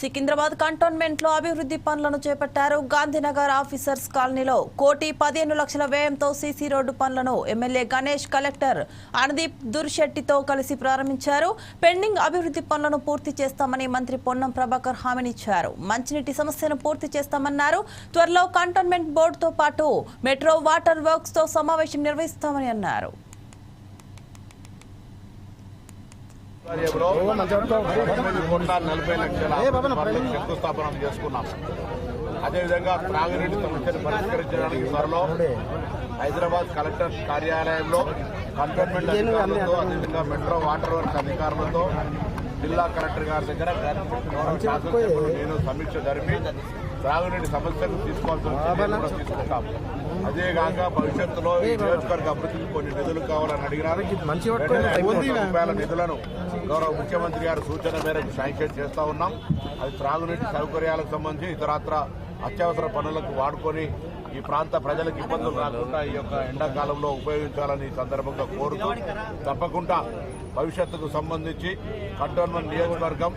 సికింద్రాబాద్ కంటోన్మెంట్లో అభివృద్ధి పనులను చేపట్టారు గాంధీనగర్ ఆఫీసర్స్ కాలనీలో కోటి పదిహేను లక్షల వ్యయంతో సీసీ రోడ్డు పనులను ఎమ్మెల్యే గణేష్ కలెక్టర్ అనుదీప్ దుర్శెట్టితో కలిసి ప్రారంభించారు. పెండింగ్ అభివృద్ధి పనులను పూర్తి చేస్తామని మంత్రి పొన్నం ప్రభాకర్ హామీనిచ్చారు మంచినీటి సమస్యను పూర్తి చేస్తామన్నారు. త్వరలో కంటోన్మెంట్ బోర్డుతో పాటు మెట్రో వాటర్ వర్క్స్తో సమావేశం నిర్వహిస్తామని అన్నారు. కోట్ల నలభై లక్షల శంకుస్థాపన చేసుకున్నాం అదేవిధంగా త్రాగునీటి సమస్యను పరిష్కరించడానికి త్వరలో హైదరాబాద్ కలెక్టర్ కార్యాలయంలో కంటోన్మెంట్ అధికారులతో అదేవిధంగా మెట్రో వాటర్ వర్క్స్ అధికారులతో జిల్లా కలెక్టర్ గారి దగ్గర నేను సమీక్ష జరిపి త్రాగునీటి సమస్యను తీసుకోవాల్సిన తీసుకుంటాం. అదేగాక భవిష్యత్తులో ఈ నియోజకవర్గ అభివృద్ధికి కొన్ని నిధులు కావాలని అడిగినారు. రూపాయల నిధులను గౌరవ ముఖ్యమంత్రి గారి సూచన మేరకు శాంక్షన్ చేస్తా ఉన్నాం. అది త్రాగునీటి సౌకర్యాలకు సంబంధించి ఇతరత్ర అత్యవసర పనులకు వాడుకొని ఈ ప్రాంత ప్రజలకు ఇబ్బందులు రాకుండా ఈ యొక్క ఎండాకాలంలో ఉపయోగించాలని ఈ సందర్భంగా కోరుతూ తప్పకుండా భవిష్యత్తుకు సంబంధించి కంటోన్మెంట్ నియోజకవర్గం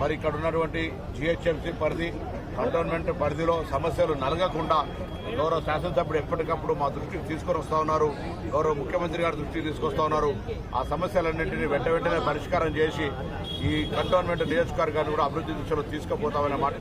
మరి ఇక్కడ ఉన్నటువంటి జిహెచ్ఎంసీ పరిధి కంటోన్మెంట్ పరిధిలో సమస్యలు నలగకుండా గౌరవ శాసనసభ్యుడు ఎప్పటికప్పుడు మా దృష్టికి తీసుకొని వస్తా ఉన్నారు. గౌరవ ముఖ్యమంత్రి గారి దృష్టికి తీసుకొస్తా ఉన్నారు. ఆ సమస్యలన్నింటినీ వెంట వెంటనే పరిష్కారం చేసి ఈ కంటోన్మెంట్ నియోజకవర్గాన్ని కూడా అభివృద్ధి దిశలో తీసుకుపోతామనే మాట